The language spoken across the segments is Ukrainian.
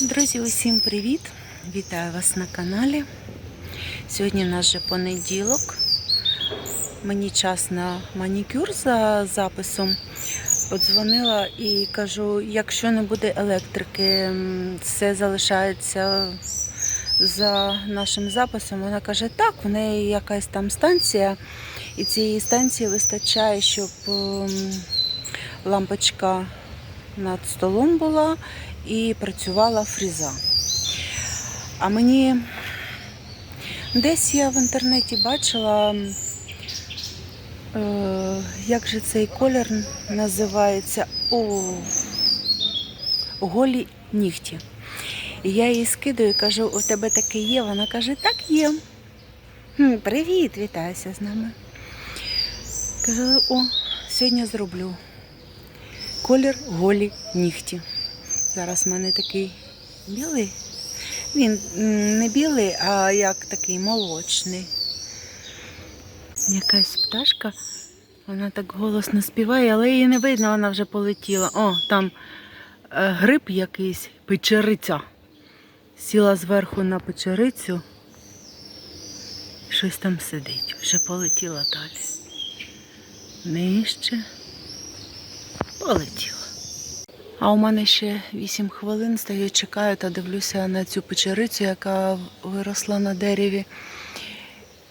Друзі, усім привіт! Вітаю вас на каналі. Сьогодні у нас же понеділок. Мені час на манікюр за записом. Подзвонила і кажу, якщо не буде електрики, все залишається за нашим записом. Вона каже, так, в неї якась там станція, і цієї станції вистачає, щоб лампочка над столом була і працювала фріза. А мені десь я в інтернеті бачила, е, як же цей колір називається О, голі нігті. І я їй скидаю і кажу, у тебе таке є? Вона каже, так є. «Хм, Привіт, вітаюся з нами. Кажу, о, сьогодні зроблю. Колір голі нігті. Зараз в мене такий білий. Він не білий, а як такий молочний. Якась пташка, вона так голосно співає, але її не видно, вона вже полетіла. О, там е, гриб якийсь, печериця. Сіла зверху на печерицю. Щось там сидить. Вже полетіла далі. Нижче. Полетіла. А у мене ще 8 хвилин стою, чекаю та дивлюся на цю печерицю, яка виросла на дереві.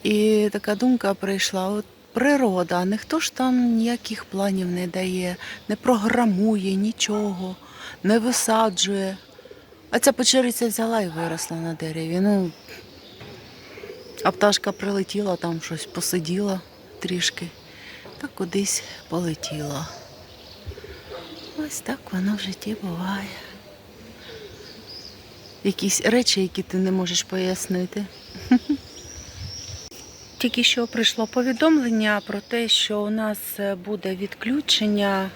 І така думка прийшла: от природа, ніхто ж там ніяких планів не дає, не програмує нічого, не висаджує. А ця печериця взяла і виросла на дереві. Ну, а пташка прилетіла, там щось посиділа трішки, та кудись полетіла. Ось так воно в житті буває. Якісь речі, які ти не можеш пояснити. Тільки що прийшло повідомлення про те, що у нас е, буде відключення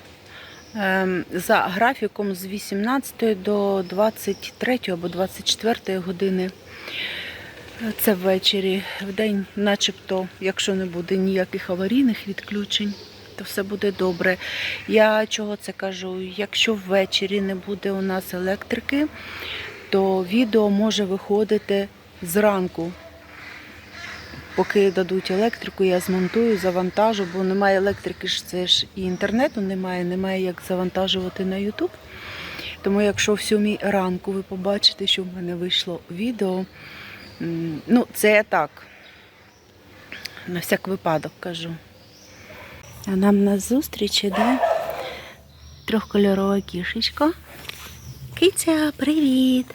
ем, за графіком з 18 до 23 або 24 години. Це ввечері, в день, начебто, якщо не буде ніяких аварійних відключень, то все буде добре. Я чого це кажу? Якщо ввечері не буде у нас електрики, то відео може виходити зранку. Поки дадуть електрику, я змонтую, завантажу, бо немає електрики, це ж і інтернету немає, немає як завантажувати на YouTube. Тому якщо в сьомій ранку ви побачите, що в мене вийшло відео, ну це я так, на всяк випадок кажу. А нам на зустріч іде трьохкольорова кішечка. Киця, привіт!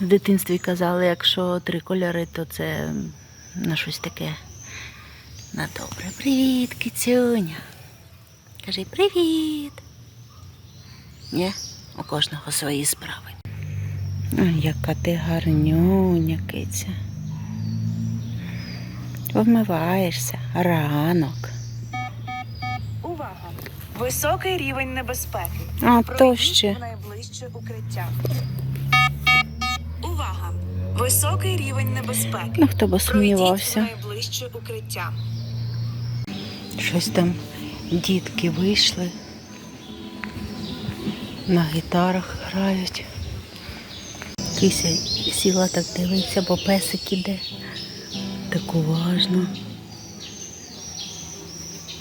В дитинстві казали, якщо три кольори, то це на щось таке на добре. Привіт, кицюня. Кажи привіт. Ні, у кожного свої справи. Ой, яка ти гарнюня, киця. Вмиваєшся ранок. Високий рівень небезпеки. А то ще. в найближче укриття. Увага! Високий рівень небезпеки. Ну, хто би Пройдіть в сумнівався. найближче укриття. Щось там дітки вийшли, на гітарах грають. Кися сіла так дивиться, бо песик іде. Так уважно.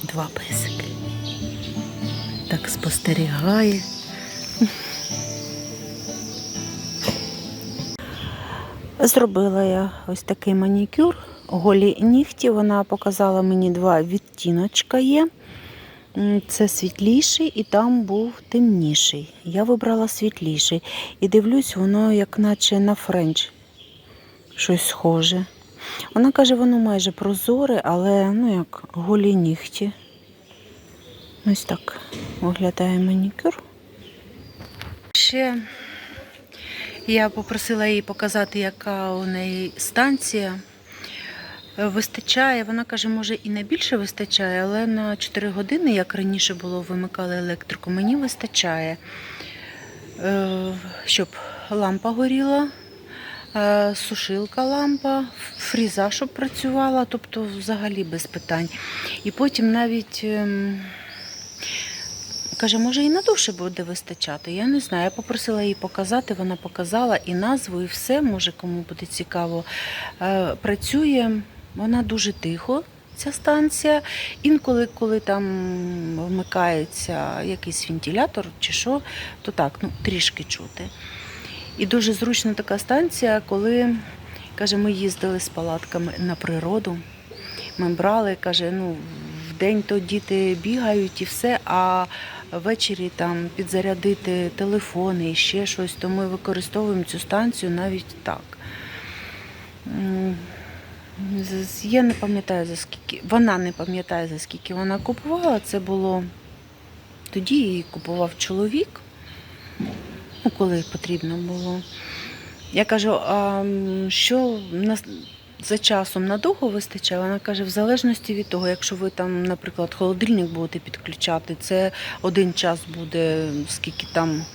Два песики. Так спостерігає. Зробила я ось такий манікюр. Голі нігті. Вона показала мені два відтіночка є. Це світліший і там був темніший. Я вибрала світліший. І дивлюсь, воно як наче на френч. Щось схоже. Вона каже, воно майже прозоре, але ну як голі нігті. Ось так виглядає манікюр. Ще я попросила її показати, яка у неї станція. Е, Вистачає, вона каже, може і не більше вистачає, але на 4 години, як раніше було, вимикали електрику, мені вистачає, Е, щоб лампа горіла, е, сушилка лампа, фріза, щоб працювала, тобто взагалі без питань. І потім навіть ем, Каже, може і на душе буде вистачати. Я не знаю. Я попросила її показати, вона показала і назву, і все, може кому буде цікаво. Е, Працює вона дуже тихо, ця станція. Інколи, коли там вмикається якийсь вентилятор чи що, то так, ну, трішки чути. І дуже зручна така станція, коли каже, ми їздили з палатками на природу. Ми брали, каже, ну, в день то діти бігають і все, а ввечері там підзарядити телефони і ще щось, то ми використовуємо цю станцію навіть так. Я не пам'ятаю за скільки, вона не пам'ятає за скільки вона купувала. Це було тоді її купував чоловік, ну, коли потрібно було. Я кажу, а що за часом надовго вистачає? Вона каже, в залежності від того, якщо ви там, наприклад, холодильник будете підключати, це один час буде, скільки там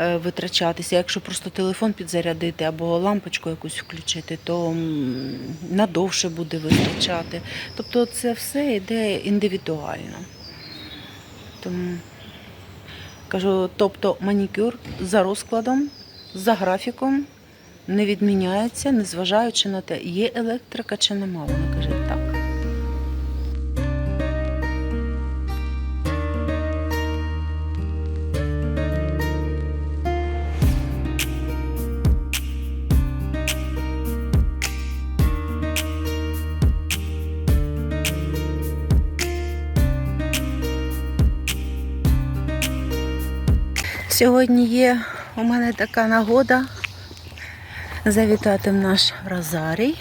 е, витрачатися. Якщо просто телефон підзарядити або лампочку якусь включити, то надовше буде вистачати. Тобто це все йде індивідуально. Тому кажу, тобто манікюр за розкладом, за графіком не відміняється, незважаючи на те, є електрика чи нема. Вона каже так. Сьогодні є у мене така нагода завітати в наш розарій.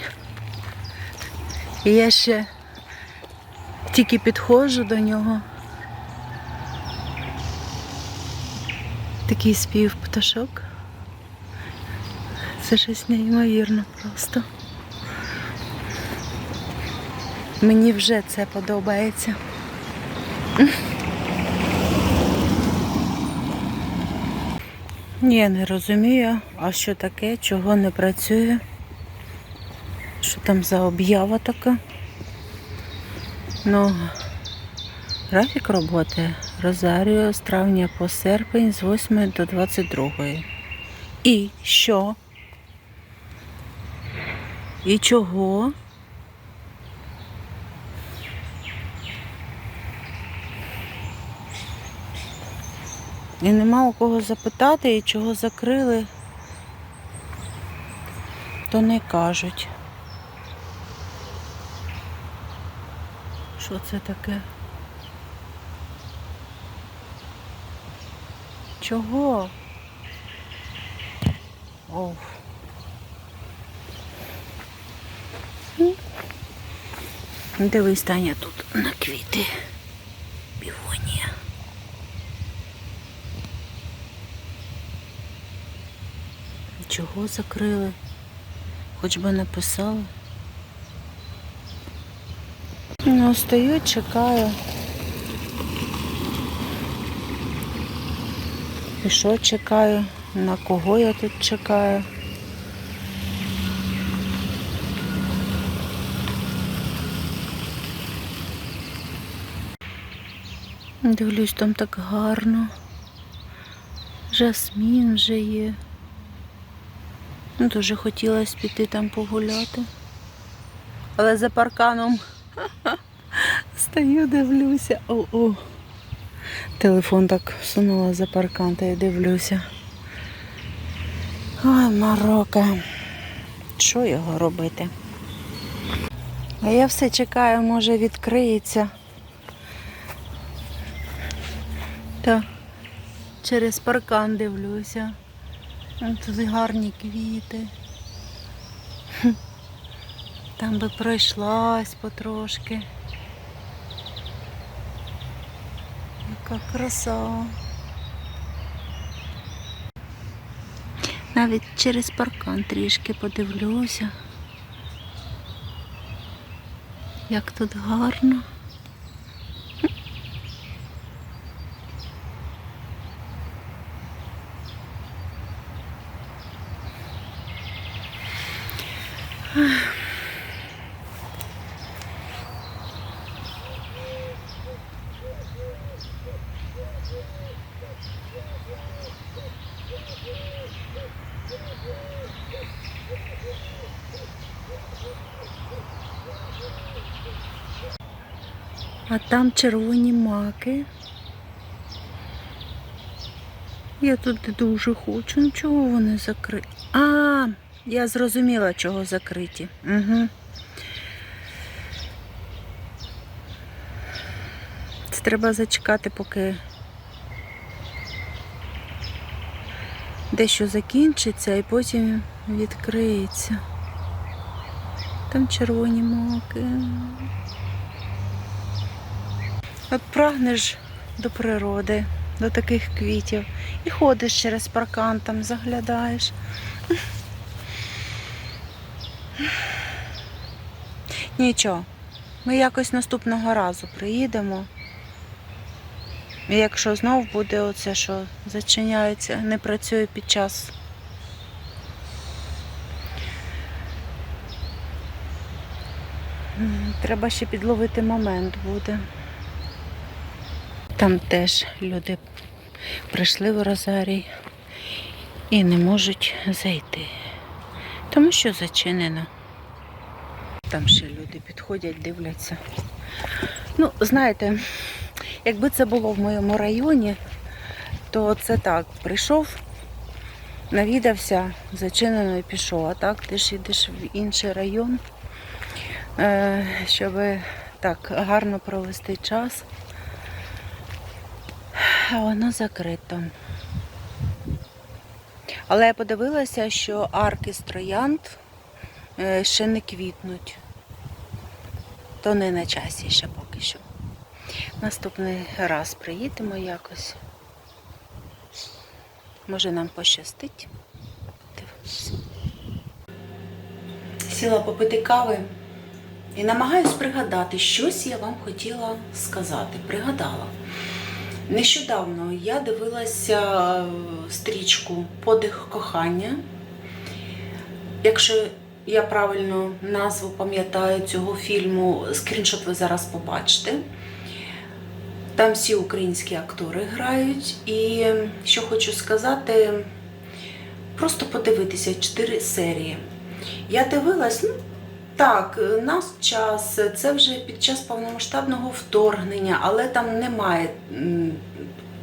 І я ще тільки підходжу до нього. Такий спів пташок. Це щось неймовірно просто. Мені вже це подобається. Я не розумію, а що таке, чого не працює. Що там за об'ява така? Ну, графік роботи Розаріо з травня по серпень з 8 до 22. І що? І чого? І нема у кого запитати, і чого закрили, то не кажуть. Що це таке? Чого? М. Дивись, Таня, тут на квіти. Півонія. Чого закрили? Хоч би написали. Ну, стою, чекаю. І що чекаю? На кого я тут чекаю? Дивлюсь, там так гарно. Жасмін вже є. Ну, Дуже хотілося піти там погуляти. Але за парканом стою, дивлюся. О-о. Телефон так всунула за паркан та й дивлюся. Ой, Марокко. Що його робити? А я все чекаю, може відкриється. Та через паркан дивлюся. Тут гарні квіти. Там би пройшлась потрошки. Яка краса. Навіть через паркан трішки подивлюся. Як тут гарно. А там червоні маки. Я тут дуже хочу. Ну чого вони закриті? А, я зрозуміла, чого закриті. Угу. Це треба зачекати, поки дещо закінчиться і потім відкриється. Там червоні маки. От прагнеш до природи, до таких квітів. І ходиш через паркан, там заглядаєш. Нічого, ми якось наступного разу приїдемо. Якщо знов буде оце, що зачиняється, не працює під час. Треба ще підловити момент буде. Там теж люди прийшли в Розарій і не можуть зайти, тому що зачинено. Там ще люди підходять, дивляться. Ну, знаєте, якби це було в моєму районі, то це так, прийшов, навідався, зачинено і пішов. А так ти ж йдеш в інший район, е, щоб так гарно провести час. А воно закрито. Але я подивилася, що арки з троянд е, ще не квітнуть. То не на часі ще поки що. Наступний раз приїдемо якось. Може нам пощастить. Сіла попити кави і намагаюсь пригадати, щось я вам хотіла сказати. Пригадала. Нещодавно я дивилася е, стрічку Подих кохання. Якщо я правильно назву пам'ятаю цього фільму, скріншот ви зараз побачите. Там всі українські актори грають. І що хочу сказати, просто подивитися чотири серії. Я дивилась, ну так, нас час, це вже під час повномасштабного вторгнення, але там немає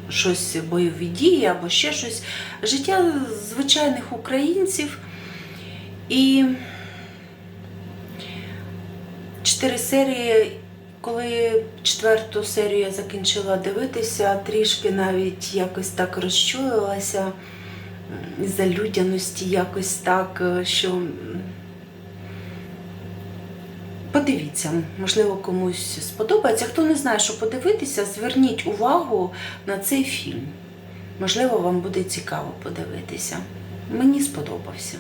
щось бойові дії або ще щось. Життя звичайних українців. І чотири серії, коли четверту серію я закінчила дивитися, трішки навіть якось так розчулилася за людяності, якось так, е, що подивіться, можливо, комусь сподобається. Хто не знає, що подивитися, зверніть увагу на цей фільм. Можливо, вам буде цікаво подивитися. Мені сподобався.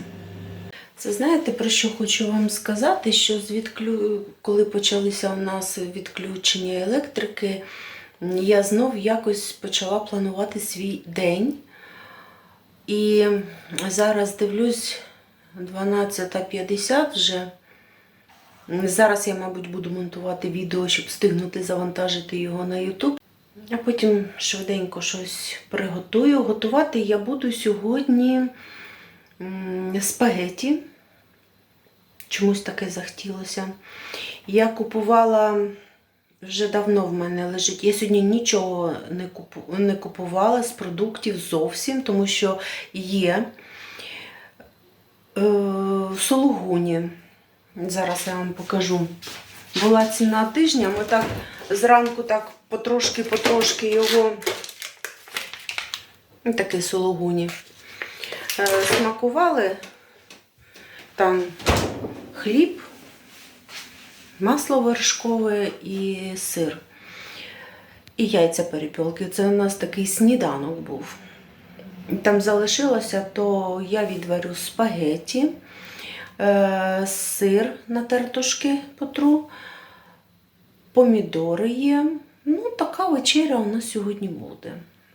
Це знаєте, про що хочу вам сказати, що з відклю... коли почалися у нас відключення електрики, я знов якось почала планувати свій день. І зараз дивлюсь 12.50 вже. Зараз я, мабуть, буду монтувати відео, щоб встигнути завантажити його на YouTube. А потім швиденько щось приготую. Готувати я буду сьогодні спагеті. Чомусь таке захотілося. Я купувала вже давно в мене лежить. Я сьогодні нічого не купувала з продуктів зовсім, тому що є е, в Сологуні. Зараз я вам покажу. Була ціна тижня, ми так зранку так потрошки-потрошки його ну, такий сологуні. Е, смакували там хліб, масло вершкове і сир. І яйця перепілки. Це у нас такий сніданок був. Там залишилося, то я відварю спагеті, е, сир на тертушки потру, помідори є. Ну, така вечеря у нас сьогодні буде.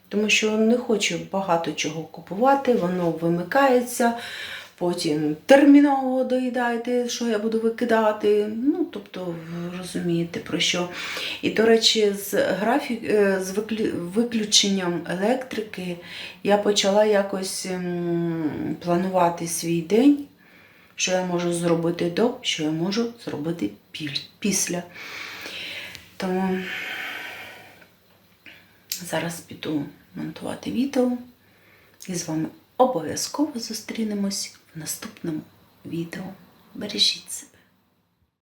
Тому що не хочу багато чого купувати, воно вимикається, потім терміново доїдайте, що я буду викидати. Ну, тобто, розумієте про що. І, до речі, з, графік, е, з виключенням електрики я почала якось планувати свій день, що я можу зробити до, що я можу зробити після. Тому зараз піду монтувати відео і з вами обов'язково зустрінемось в наступному відео. Бережіть себе.